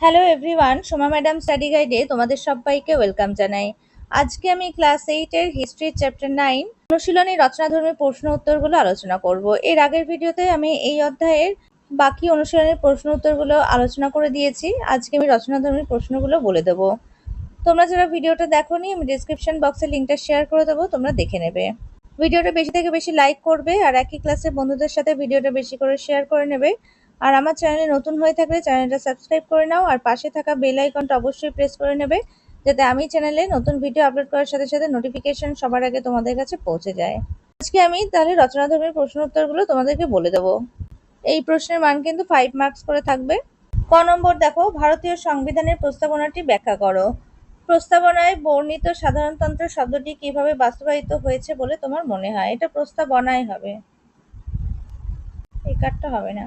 Hello everyone Soma madam study গাইডে তোমাদের সবাইকে welcome জানাই। আজকে আমি ক্লাস এইটের হিস্ট্রি চ্যাপ্টার নাইন অনুশীলনী রচনাধর্মী প্রশ্ন উত্তরগুলো আলোচনা করব। এর আগের ভিডিওতে আমি এই অধ্যায়ের বাকি অনুশীলনের প্রশ্ন উত্তরগুলো আলোচনা করে দিয়েছি। আজকে আমি রচনাধর্মী প্রশ্নগুলো বলে দেবো। তোমরা যারা ভিডিওটা দেখোনি, আমি ডিসক্রিপশন বক্সে লিঙ্কটা শেয়ার করে দেবো, তোমরা দেখে নেবে। ভিডিওটা বেশি থেকে বেশি লাইক করবে আর একই ক্লাসের বন্ধুদের সাথে ভিডিওটা বেশি করে শেয়ার করে নেবে। আর আমার চ্যানেলে নতুন হয়ে থাকলে চ্যানেলটা সাবস্ক্রাইব করে নাও, আর পাশে থাকা বেল আইকনটা অবশ্যই প্রেস করে নেবে, যাতে আমি চ্যানেলে নতুন ভিডিও আপলোড করার সাথে সাথে নোটিফিকেশন সবার আগে তোমাদের কাছে পৌঁছে যায়। আজকে আমি তাহলে রচনাধর্মীর প্রশ্ন উত্তরগুলো তোমাদেরকে বলে দেবো। এই প্রশ্নের মান কিন্তু ফাইভ মার্কস করে থাকবে। ক নম্বর দেখো, ভারতীয় সংবিধানের প্রস্তাবনাটি ব্যাখ্যা করো। প্রস্তাবনায় বর্ণিত সাধারণতন্ত্র শব্দটি কীভাবে বাস্তবায়িত হয়েছে বলে তোমার মনে হয়? এটা প্রস্তাবনায় হবে। এই কার্ডটা হবে না।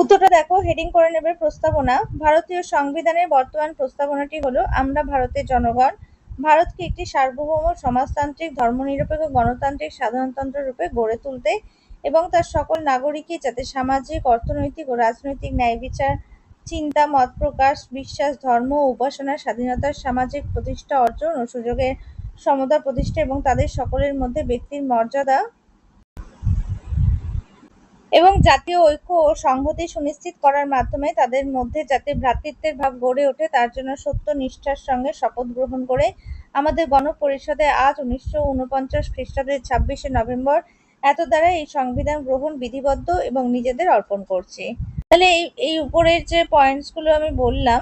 উত্তরটা দেখো হেডিং করে নেবে প্রস্তাবনা। ভারতীয় সংবিধানের বর্তমান প্রস্তাবনাটি হলো, আমরা ভারতের জনগণ, ভারতকে একটি সার্বভৌম সমাজতান্ত্রিক, ধর্মনিরপেক্ষ, গণতান্ত্রিক, সাধারণতন্ত্র রূপে গড়ে তুলতে এবং তার সকল নাগরিকই যাতে সামাজিক, অর্থনৈতিক ও রাজনৈতিক ন্যায় বিচার, চিন্তা, মত প্রকাশ, বিশ্বাস, ধর্ম ও উপাসনার স্বাধীনতার সামাজিক প্রতিষ্ঠা অর্জন ও সুযোগের সমতা প্রতিষ্ঠা এবং তাদের সকলের মধ্যে ব্যক্তির মর্যাদা এবং জাতীয় ঐক্য ও সংহতি সুনিশ্চিত করার মাধ্যমে তাদের মধ্যে যাতে ভ্রাতৃত্বের ভাব গড়ে ওঠে, তার জন্য সত্য নিষ্ঠার সঙ্গে শপথ গ্রহণ করে আমাদের গণপরিষদে আজ উনিশশো উনপঞ্চাশ খ্রিস্টাব্দের ছাব্বিশে নভেম্বর এত দ্বারা এই সংবিধান গ্রহণ বিধিবদ্ধ এবং নিজেদের অর্পণ করছি। তাহলে এই এই উপরের যে পয়েন্টসগুলো আমি বললাম,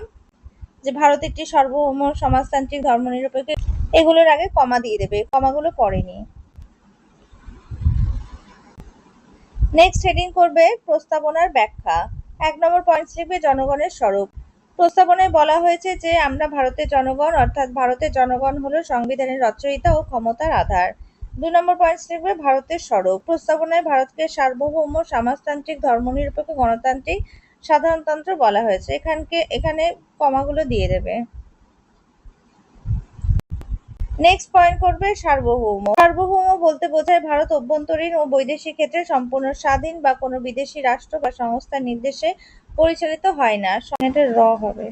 যে ভারত একটি সার্বভৌম সমাজতান্ত্রিক ধর্মনিরপেক্ষ, এগুলোর আগে কমা দিয়ে দেবে, কমাগুলো পড়েনি। নেক্সট হেডিং করবে প্রস্তাবনার ব্যাখ্যা। এক নম্বর পয়েন্ট লিখবে জনগণের স্বরূপ। প্রস্তাবনায় বলা হয়েছে যে, আমরা ভারতের জনগণ, অর্থাৎ ভারতের জনগণ হলো সংবিধানের রচয়িতা ও ক্ষমতার আধার। দুই নম্বর পয়েন্ট লিখবে ভারতের স্বরূপ। প্রস্তাবনায় ভারতকে সার্বভৌম, সমাজতান্ত্রিক, ধর্মনিরপেক্ষ, গণতান্ত্রিক, সাধারণতন্ত্র বলা হয়েছে। এখানকে, এখানে কমাগুলো দিয়ে দেবে। নেক্সট পয়েন্ট করবে সার্বভৌম। সার্বভৌম বলতে বোঝায় ভারত অভ্যন্তরীণ ও বৈদেশিক ক্ষেত্রে সম্পূর্ণ স্বাধীন বা কোনো বিদেশি রাষ্ট্র বা সংস্থার নির্দেশে পরিচালিত হয় না। এটা র হবে।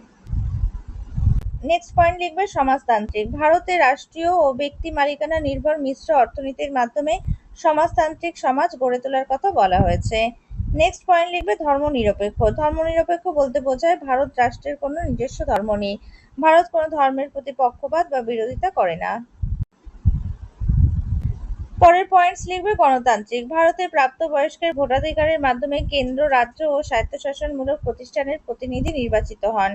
নেক্সট পয়েন্ট লিখবে সমাজতান্ত্রিক। ভারতে রাষ্ট্রীয় ও ব্যক্তি মালিকানা নির্ভর মিশ্র অর্থনীতির মাধ্যমে সমাজতান্ত্রিক সমাজ গড়ে তোলার কথা বলা হয়েছে। নেক্সট পয়েন্ট লিখবে ধর্মনিরপেক্ষ। ধর্মনিরপেক্ষ বলতে বোঝায় ভারত রাষ্ট্রের কোনো নিজস্ব ধর্ম নেই। ভারত কোনো ধর্মের প্রতি পক্ষপাত বা বিরোধিতা করে না। পরের পয়েন্টস লিখবে গণতান্ত্রিক। ভারতের প্রাপ্তবয়স্কের ভোটাধিকারের মাধ্যমে কেন্দ্র, রাজ্য ও স্বায়ত্তশাসনমূলক প্রতিষ্ঠানের প্রতিনিধি নির্বাচিত হন।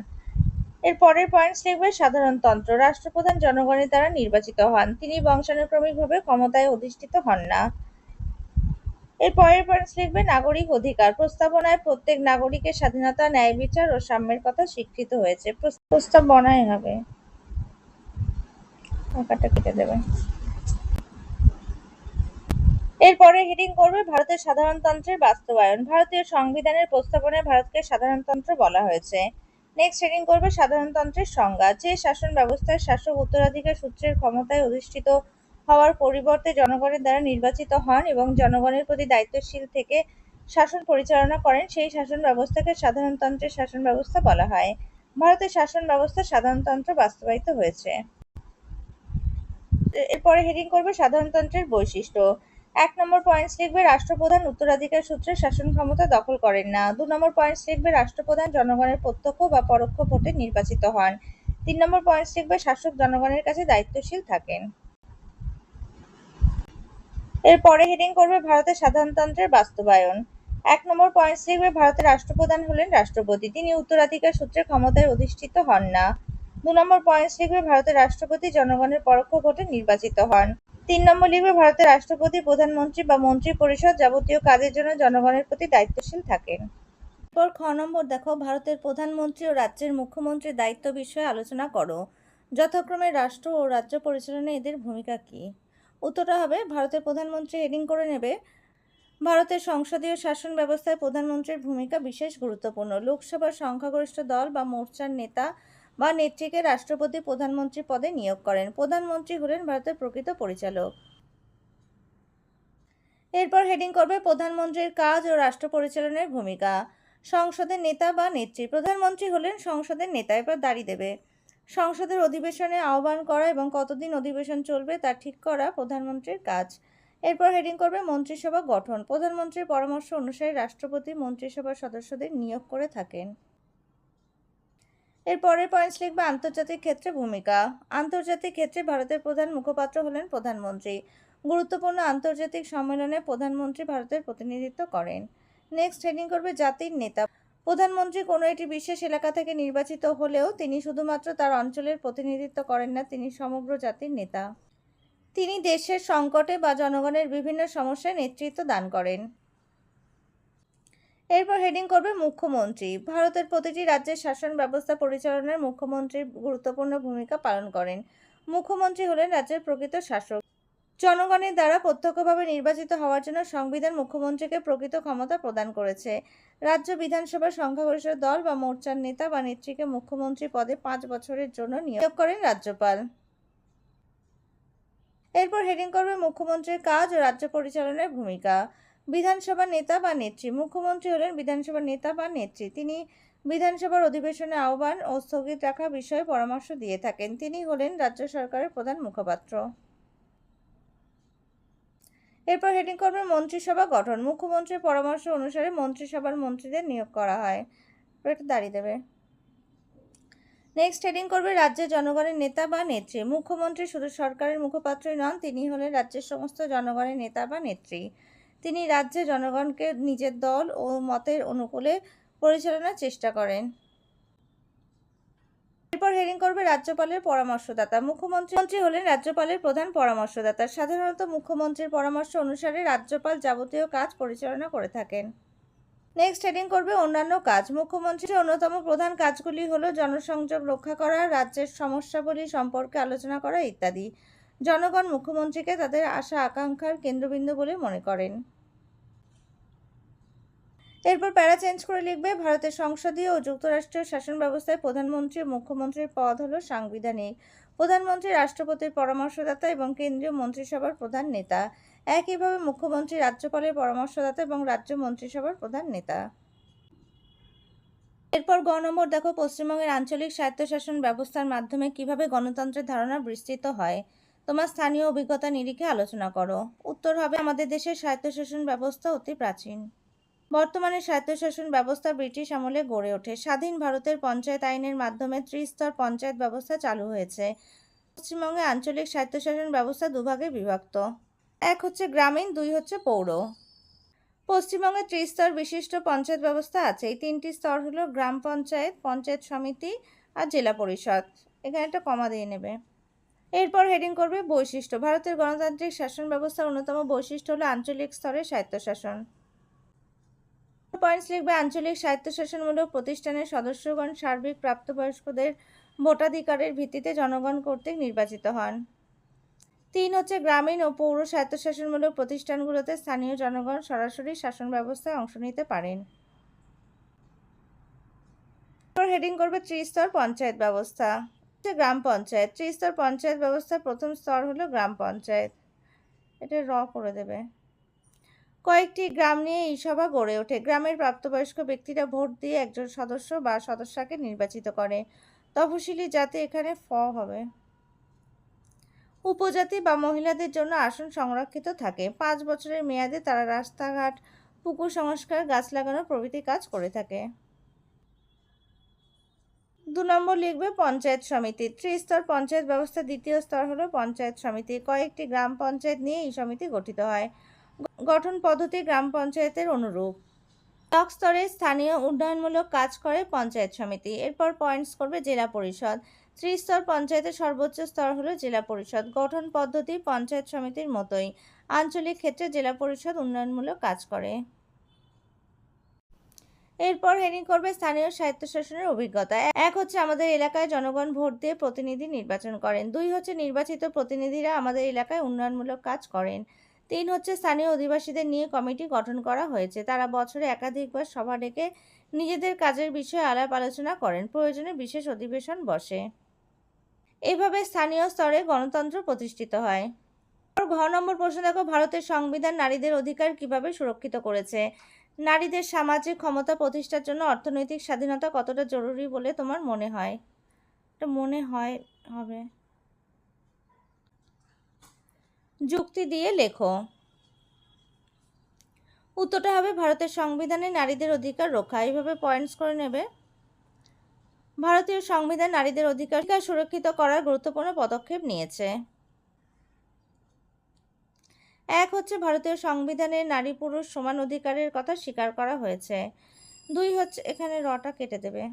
এর পরের পয়েন্টস লিখবে সাধারণতন্ত্র। রাষ্ট্রপ্রধান জনগণের দ্বারা নির্বাচিত হন। তিনি বংশানুক্রমিকভাবে ক্ষমতায় অধিষ্ঠিত হন না। এর পরের পয়েন্টস লিখবে নাগরিক অধিকার। প্রস্তাবনায় প্রত্যেক নাগরিকের স্বাধীনতা, ন্যায় বিচার ও সাম্যের কথা স্বীকৃত হয়েছে। প্রস্তাবনায় হবে। টাকাটা কেটে দেবে। এরপরে হেডিং করবে ভারতের সাধারণতন্ত্রের বাস্তবায়ন। ভারতীয় সংবিধানের প্রস্তাবনায় ভারতকে সাধারণতন্ত্র বলা হয়েছে। নেক্সট হেডিং করবে সাধারণতন্ত্রের সংজ্ঞা। যে শাসন ব্যবস্থায় শাসক উত্তরাধিকার সূত্রের ক্ষমতায় অধিষ্ঠিত হওয়ার পরিবর্তে জনগণের দ্বারা নির্বাচিত হন এবং জনগণের প্রতি দায়িত্বশীল থেকে শাসন পরিচালনা করেন, সেই শাসন ব্যবস্থাকে সাধারণতন্ত্রের শাসন ব্যবস্থা বলা হয়। ভারতের শাসন ব্যবস্থা সাধারণতন্ত্র বাস্তবায়িত হয়েছে। এরপরে হেডিং করবে সাধারণতন্ত্রের বৈশিষ্ট্য। এক নম্বর পয়েন্টস লিখবে, রাষ্ট্রপ্রধান উত্তরাধিকার সূত্রে শাসন ক্ষমতা দখল করেন না। দু নম্বর পয়েন্টস লিখবে, রাষ্ট্রপ্রধান জনগণের প্রত্যক্ষ বা পরোক্ষ ভোটে নির্বাচিত হন। তিন নম্বর পয়েন্টস লিখবে, শাসক জনগণের কাছে দায়িত্বশীল থাকেন। এর পরে হেডিং করবে ভারতের সাধারণতন্ত্রের বাস্তবায়ন। এক নম্বর পয়েন্টস লিখবে ভারতের রাষ্ট্রপ্রধান হলেন রাষ্ট্রপতি। তিনি উত্তরাধিকার সূত্রে ক্ষমতায় অধিষ্ঠিত হন না। দু নম্বর পয়েন্টস লিখবে ভারতের রাষ্ট্রপতি জনগণের পরোক্ষ ভোটে নির্বাচিত হন। তিন নম্বর লিখবে ভারতের রাষ্ট্রপতি, প্রধানমন্ত্রী বা মন্ত্রী পরিষদ যাবতীয় কাজের জন্য জনগণের প্রতি দায়িত্বশীল থাকেন। এরপর খ নম্বর দেখো, ভারতের প্রধানমন্ত্রী ও রাজ্যের মুখ্যমন্ত্রীর দায়িত্ব বিষয়ে আলোচনা করো। যথাক্রমে রাষ্ট্র ও রাজ্য পরিচালনায় এদের ভূমিকা কী? উত্তরটা হবে, ভারতের প্রধানমন্ত্রী হেডিং করে নেবে। ভারতের সংসদীয় শাসন ব্যবস্থায় প্রধানমন্ত্রীর ভূমিকা বিশেষ গুরুত্বপূর্ণ। লোকসভার সংখ্যাগরিষ্ঠ দল বা মোর্চার নেতা বা নেত্রীকে রাষ্ট্রপতি প্রধানমন্ত্রী পদে নিয়োগ করেন। প্রধানমন্ত্রী হলেন ভারতের প্রকৃত পরিচালক। এরপর হেডিং করবে প্রধানমন্ত্রীর কাজ ও রাষ্ট্র পরিচালনার ভূমিকা। সংসদের নেতা বা নেত্রী। প্রধানমন্ত্রী হলেন সংসদের নেতা এবার দাঁড়ি দেবে। সংসদের অধিবেশনে আহ্বান করা এবং কতদিন অধিবেশন চলবে তা ঠিক করা প্রধানমন্ত্রীর কাজ। এরপর হেডিং করবে মন্ত্রিসভা গঠন। প্রধানমন্ত্রীর পরামর্শ অনুসারে রাষ্ট্রপতি মন্ত্রিসভার সদস্যদের নিয়োগ করে থাকেন। এর পরের পয়েন্টস লিখবে আন্তর্জাতিক ক্ষেত্রে ভূমিকা। আন্তর্জাতিক ক্ষেত্রে ভারতের প্রধান মুখপাত্র হলেন প্রধানমন্ত্রী। গুরুত্বপূর্ণ আন্তর্জাতিক সম্মেলনে প্রধানমন্ত্রী ভারতের প্রতিনিধিত্ব করেন। নেক্সট হেডিং করবে জাতির নেতা। প্রধানমন্ত্রী কোনো একটি বিশেষ এলাকা থেকে নির্বাচিত হলেও তিনি শুধুমাত্র তার অঞ্চলের প্রতিনিধিত্ব করেন না, তিনি সমগ্র জাতির নেতা। তিনি দেশের সংকটে বা জনগণের বিভিন্ন সমস্যায় নেতৃত্ব দান করেন। এরপর হেডিং করবে মুখ্যমন্ত্রী। ভারতের প্রতিটি রাজ্যের শাসন ব্যবস্থা পরিচালনায় মুখ্যমন্ত্রী গুরুত্বপূর্ণ ভূমিকা পালন করেন। মুখ্যমন্ত্রী হলেন রাজ্যের প্রকৃত শাসক। জনগণের দ্বারা প্রত্যক্ষভাবে নির্বাচিত হওয়ার জন্য সংবিধান মুখ্যমন্ত্রীকে প্রকৃত ক্ষমতা প্রদান করেছে। রাজ্য বিধানসভার সংখ্যাগরিষ্ঠ দল বা মোর্চার নেতা বা নেত্রীকে মুখ্যমন্ত্রী পদে পাঁচ বছরের জন্য নিয়োগ করেন রাজ্যপাল। এরপর হেডিং করবে মুখ্যমন্ত্রীর কাজ ও রাজ্য পরিচালনার ভূমিকা। বিধানসভার নেতা বা নেত্রী মুখ্যমন্ত্রী হলেন বিধানসভার নেতা বা নেত্রী। তিনি বিধানসভার অধিবেশনে আহ্বান ও স্থগিত রাখা বিষয়ে পরামর্শ দিয়ে থাকেন। তিনি হলেন রাজ্য সরকারের প্রধান মুখপাত্র। এরপর হেডিং করবে মন্ত্রিসভা গঠন। মুখ্যমন্ত্রীর পরামর্শ অনুসারে মন্ত্রিসভার মন্ত্রীদের নিয়োগ করা হয়। এটা দাঁড়িয়ে দেবে। নেক্সট হেডিং করবে রাজ্যের জনগণের নেতা বা নেত্রী। মুখ্যমন্ত্রী শুধু সরকারের মুখপাত্রই নন, তিনি হলেন রাজ্যের সমস্ত জনগণের নেতা বা নেত্রী। তিনি রাজ্যে জনগণকে নিজের দল ও মতের অনুকূলে পরিচালনার চেষ্টা করেন। এরপর হেডিং করবে রাজ্যপালের পরামর্শদাতা। মুখ্যমন্ত্রী মন্ত্রী হলেন রাজ্যপালের প্রধান পরামর্শদাতা। সাধারণত মুখ্যমন্ত্রীর পরামর্শ অনুসারে রাজ্যপাল যাবতীয় কাজ পরিচালনা করে থাকেন। নেক্সট হেডিং করবে অন্যান্য কাজ। মুখ্যমন্ত্রীর অন্যতম প্রধান কাজগুলি হলো জনসংযোগ রক্ষা করা, রাজ্যের সমস্যাবলী সম্পর্কে আলোচনা করা ইত্যাদি। জনগণ মুখ্যমন্ত্রীকে তাদের আশা আকাঙ্ক্ষার কেন্দ্রবিন্দু বলে মনে করেন। এরপর প্যারা চেঞ্জ করে লিখবে, ভারতের সংসদীয় ও যুক্তরাষ্ট্রীয় শাসন ব্যবস্থায় প্রধানমন্ত্রী মুখ্যমন্ত্রীর পদ হলো সাংবিধানিক। প্রধানমন্ত্রী, রাষ্ট্রপতির পরামর্শদাতা এবং কেন্দ্রীয় মন্ত্রিসভার প্রধান নেতা। একইভাবে মুখ্যমন্ত্রী, রাজ্যপালের পরামর্শদাতা এবং রাজ্য মন্ত্রিসভার প্রধান নেতা। এরপর গ নম্বর দেখো, পশ্চিমবঙ্গের আঞ্চলিক স্বায়ত্তশাসন ব্যবস্থার মাধ্যমে কীভাবে গণতন্ত্রের ধারণা বিস্তৃত হয়, তোমার স্থানীয় অভিজ্ঞতা নিরিখে আলোচনা করো। উত্তর হবে, আমাদের দেশের স্বায়ত্তশাসন ব্যবস্থা অতি প্রাচীন। বর্তমানে স্বায়ত্তশাসন ব্যবস্থা ব্রিটিশ আমলে গড়ে ওঠে। স্বাধীন ভারতের পঞ্চায়েত আইনের মাধ্যমে ত্রিস্তর পঞ্চায়েত ব্যবস্থা চালু হয়েছে। পশ্চিমবঙ্গে আঞ্চলিক স্বায়ত্তশাসন ব্যবস্থা দুভাগে বিভক্ত। এক হচ্ছে গ্রামীণ, দুই হচ্ছে পৌর। পশ্চিমবঙ্গে ত্রিস্তর বিশিষ্ট পঞ্চায়েত ব্যবস্থা আছে। এই তিনটি স্তর হলো গ্রাম পঞ্চায়েত পঞ্চায়েত সমিতি আর জেলা পরিষদ। এখানে একটা কমা দিয়ে নেবে। এরপর হেডিং করবে বৈশিষ্ট্য। ভারতের গণতান্ত্রিক শাসন ব্যবস্থার অন্যতম বৈশিষ্ট্য হলো আঞ্চলিক স্তরে স্বায়ত্তশাসন। পয়েন্টস লিখবে আঞ্চলিক স্বায়ত্তশাসনমূলক প্রতিষ্ঠানের সদস্যগণ সার্বিক প্রাপ্তবয়স্কদের ভোটাধিকারের ভিত্তিতে জনগণ কর্তৃক নির্বাচিত হন। তিন হচ্ছে গ্রামীণ ও পৌর স্বায়ত্তশাসনমূলক প্রতিষ্ঠানগুলোতে স্থানীয় জনগণ সরাসরি শাসন ব্যবস্থায় অংশ নিতে পারেন। হেডিং করবে ত্রিস্তর পঞ্চায়েত ব্যবস্থা। হচ্ছে গ্রাম পঞ্চায়েত। ত্রিস্তর পঞ্চায়েত ব্যবস্থার প্রথম স্তর হলো গ্রাম পঞ্চায়েত। এটা র করে দেবে। কয়েকটি গ্রাম নিয়ে এই সভা গড়ে ওঠে। গ্রামের প্রাপ্তবয়স্ক ব্যক্তিরা ভোট দিয়ে একজন সদস্য বা সদস্যকে নির্বাচিত করে। তফসিলি জাতি এখানে ফ হবে। উপজাতি বা মহিলাদের জন্য আসন সংরক্ষিত থাকে। পাঁচ বছরের মেয়াদে তারা রাস্তাঘাট, পুকুর সংস্কার, গাছ লাগানো প্রভৃতি কাজ করে থাকে। দু নম্বর লিখবে পঞ্চায়েত সমিতি। ত্রিস্তর পঞ্চায়েত ব্যবস্থা দ্বিতীয় স্তর হলো পঞ্চায়েত সমিতি। কয়েকটি গ্রাম পঞ্চায়েত নিয়ে এই সমিতি গঠিত হয়। গঠন পদ্ধতি গ্রাম পঞ্চায়েতের অনুরূপ। ব্লক স্তরে স্থানীয় উন্নয়নমূলক কাজ করে পঞ্চায়েত সমিতি। এরপর পয়েন্টস করবে জেলা পরিষদ। ত্রিস্তর পঞ্চায়েতের সর্বোচ্চ স্তর হলো জেলা পরিষদ। গঠন পদ্ধতি পঞ্চায়েত সমিতির মতোই। আঞ্চলিক ক্ষেত্রে জেলা পরিষদ উন্নয়নমূলক কাজ করে। এরপর হেডিং করবে স্থানীয় স্বায়ত্তশাসনের অভিজ্ঞতা। এক হচ্ছে আমাদের এলাকায় জনগণ ভোট দিয়ে প্রতিনিধি নির্বাচন করেন। দুই হচ্ছে নির্বাচিত প্রতিনিধিরা আমাদের এলাকায় উন্নয়নমূলক কাজ করেন। তিন হচ্ছে স্থানীয় অধিবাসীদের নিয়ে কমিটি গঠন করা হয়েছে। তারা বছরে একাধিকবার সভা ডেকে নিজেদের কাজের বিষয়ে আলাপ আলোচনা করেন। প্রয়োজনে বিশেষ অধিবেশন বসে। এভাবে স্থানীয় স্তরে গণতন্ত্র প্রতিষ্ঠিত হয়। ঘ নম্বর প্রশ্ন, দেখো, ভারতের সংবিধান নারীদের অধিকার কীভাবে সুরক্ষিত করেছে? নারীদের সামাজিক ক্ষমতা প্রতিষ্ঠার জন্য অর্থনৈতিক স্বাধীনতা কতটা জরুরি বলে তোমার মনে হয়? এটা মনে হয়, হবে। যুক্তি দিয়ে লেখো। উত্তরটা হবে, ভারতের সংবিধানে নারীদের অধিকার রক্ষা। এইভাবে পয়েন্টস করে নেবে। ভারতীয় সংবিধান নারীদের অধিকার সুরক্ষিত করার গুরুত্বপূর্ণ পদক্ষেপ নিয়েছে। এক হচ্ছে, ভারতীয় সংবিধানে নারী পুরুষ সমান অধিকারের কথা স্বীকার করা হয়েছে। দুই হচ্ছে, এখানে রটা কেটে দেবে।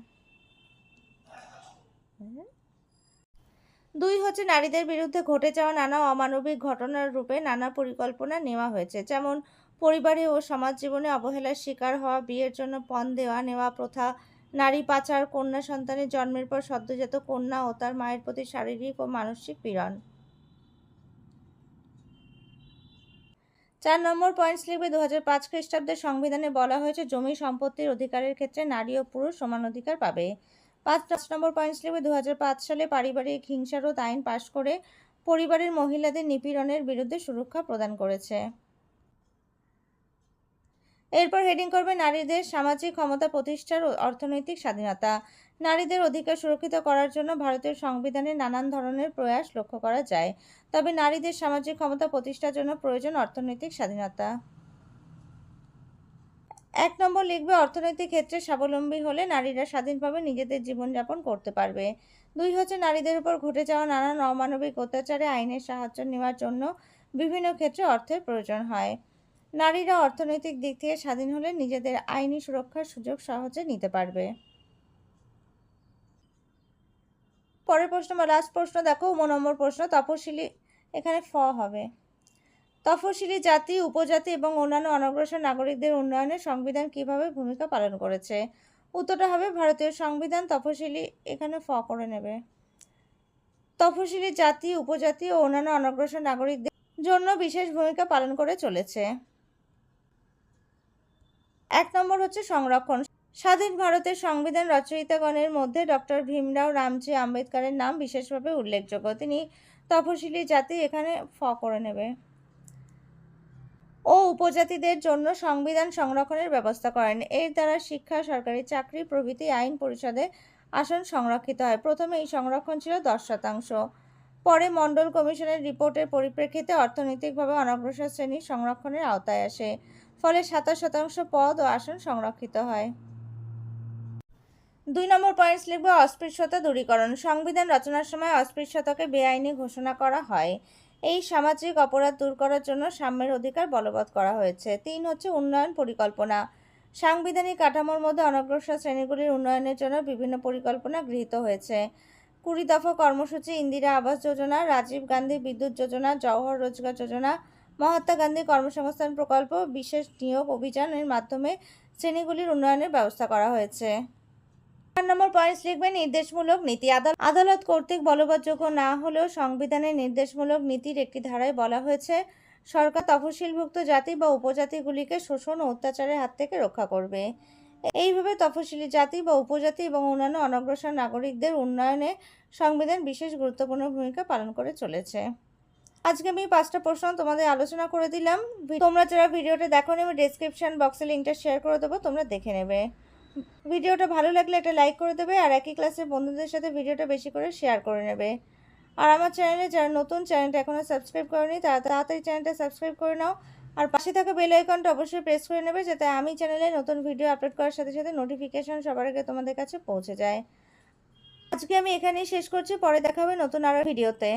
দুই হচ্ছে নারীদের বিরুদ্ধে ঘটে যাওয়া নানা অমানবিক ঘটনার রূপে নানা পরিকল্পনা নেওয়া হয়েছে। যেমন, পরিবারে ও সমাজ জীবনে অবহেলার শিকার হওয়া, বিয়ের জন্য পণ দেওয়া, নেওয়া, প্রথা, নারী পাচার, কন্যা সন্তানের জন্মের পর সদ্যজাত কন্যা ও তার মায়ের প্রতি শারীরিক ও মানসিক পীড়ন। চার নম্বর পয়েন্টস লিখবে দু হাজার পাঁচ খ্রিস্টাব্দের সংবিধানে বলা হয়েছে, জমি সম্পত্তির অধিকারের ক্ষেত্রে নারী ও পুরুষ সমান অধিকার পাবে। পাঁচ পাঁচ নম্বর পয়েন্টস লিখবে দু সালে পারিবারিক হিংসারোধ আইন পাশ করে পরিবারের মহিলাদের নিপীড়নের বিরুদ্ধে সুরক্ষা প্রদান করেছে। এরপর হেডিং করবে নারীদের সামাজিক ক্ষমতা প্রতিষ্ঠার অর্থনৈতিক স্বাধীনতা। নারীদের অধিকার সুরক্ষিত করার জন্য ভারতীয় সংবিধানে নানান ধরনের প্রয়াস লক্ষ্য করা যায়। তবে নারীদের সামাজিক ক্ষমতা প্রতিষ্ঠার জন্য প্রয়োজন অর্থনৈতিক স্বাধীনতা। এক নম্বর লিখবে, অর্থনৈতিক ক্ষেত্রে স্বাবলম্বী হলে নারীরা স্বাধীনভাবে নিজেদের জীবনযাপন করতে পারবে। দুই, হচ্ছে নারীদের উপর ঘটে যাওয়া নানান অমানবিক অত্যাচারে আইনের সাহায্য নেওয়ার জন্য বিভিন্ন ক্ষেত্রে অর্থের প্রয়োজন হয়। নারীরা অর্থনৈতিক দিক থেকে স্বাধীন হলে নিজেদের আইনি সুরক্ষার সুযোগ সহজে নিতে পারবে। পরের প্রশ্ন বা লাস্ট প্রশ্ন, দেখো, উম নম্বর প্রশ্ন, তপশিলি এখানে ফ হবে। তফসিলি জাতি, উপজাতি এবং অন্যান্য অনগ্রসর নাগরিকদের উন্নয়নে সংবিধান কীভাবে ভূমিকা পালন করেছে? উত্তরটা হবে ভারতীয় সংবিধান তফসিলি এখানে ফ করে নেবে। তফসিলি জাতি, উপজাতি ও অন্যান্য অনগ্রসর নাগরিকদের জন্য বিশেষ ভূমিকা পালন করে চলেছে। এক নম্বর হচ্ছে সংরক্ষণ। স্বাধীন ভারতের সংবিধান রচয়িতাগণের মধ্যে ডক্টর ভীমরাও রামজি আম্বেদকরের নাম বিশেষভাবে উল্লেখযোগ্য। তিনি তপশিলি জাতি এখানে ফ করে নেবে। ও উপজাতিদের জন্য সংবিধান সংরক্ষণের ব্যবস্থা করেন। এর দ্বারা শিক্ষা, সরকারি চাকরি, প্রভৃতি আইন পরিষদে আসন সংরক্ষিত হয়। প্রথমে এই সংরক্ষণ ছিল দশ শতাংশ। পরে মণ্ডল কমিশনের রিপোর্টের পরিপ্রেক্ষিতে অর্থনৈতিকভাবে অনগ্রসর শ্রেণির সংরক্ষণের আওতায় আসে। ফলে সাতাশ শতাংশ পদ ও আসন সংরক্ষিত হয়। দুই নম্বর পয়েন্টস লিখবে অস্পৃশ্যতা দূরীকরণ। সংবিধান রচনার সময় অস্পৃশ্যতাকে বেআইনি ঘোষণা করা হয়। এই সামাজিক অপরাধ দূর করার জন্য সাম্যের অধিকার বলবৎ করা হয়েছে। তিন হচ্ছে উন্নয়ন পরিকল্পনা। সাংবিধানিক কাঠামোর মধ্যে অনগ্রসর শ্রেণীগুলির উন্নয়নের জন্য বিভিন্ন পরিকল্পনা গৃহীত হয়েছে। কুড়ি দফা কর্মসূচি, ইন্দিরা আবাস যোজনা, রাজীব গান্ধী বিদ্যুৎ যোজনা, জওহর রোজগার যোজনা, মহাত্মা গান্ধী কর্মসংস্থান প্রকল্প, বিশেষ নিয়োগ অভিযানের মাধ্যমে শ্রেণীগুলির উন্নয়নের ব্যবস্থা করা হয়েছে। চার নম্বর পয়েন্টস লিখবে নির্দেশমূলক নীতি। আদালত আদালত কর্তৃক বলবৎযোগ্য না হলেও সংবিধানের নির্দেশমূলক নীতির একটি ধারায় বলা হয়েছে, সরকার তফসিলভুক্ত জাতি বা উপজাতিগুলিকে শোষণ ও অত্যাচারের হাত থেকে রক্ষা করবে। এইভাবে তফসিলি জাতি বা উপজাতি এবং অন্যান্য অনগ্রসর নাগরিকদের উন্নয়নে সংবিধান বিশেষ গুরুত্বপূর্ণ ভূমিকা পালন করে চলেছে। আজকে আমি পাঁচটা প্রশ্ন তোমাদের আলোচনা করে দিলাম। তোমরা যারা ভিডিওটা দেখো আমি ডেসক্রিপশন বক্সে লিঙ্কটা শেয়ার করে দেবো, তোমরা দেখে নেবে। ভিডিওটা ভালো লাগলে একটা লাইক করে দেবে আর একই ক্লাসের বন্ধুদের সাথে ভিডিওটা বেশি করে শেয়ার করে নেবে। আর আমার চ্যানেলে যারা নতুন, চ্যানেলটা এখনও সাবস্ক্রাইব করেনি, তারা তাড়াতাড়ি চ্যানেলটা সাবস্ক্রাইব করে নাও। আর পাশে থাকা বেল আইকনটা অবশ্যই প্রেস করে নেবে যাতে আমি চ্যানেলে নতুন ভিডিও আপলোড করার সাথে সাথে নোটিফিকেশন সবার আগে তোমাদের কাছে পৌঁছে যায়। আজকে আমি এখানেই শেষ করছি, পরে দেখা হবে নতুন আরও ভিডিওতে।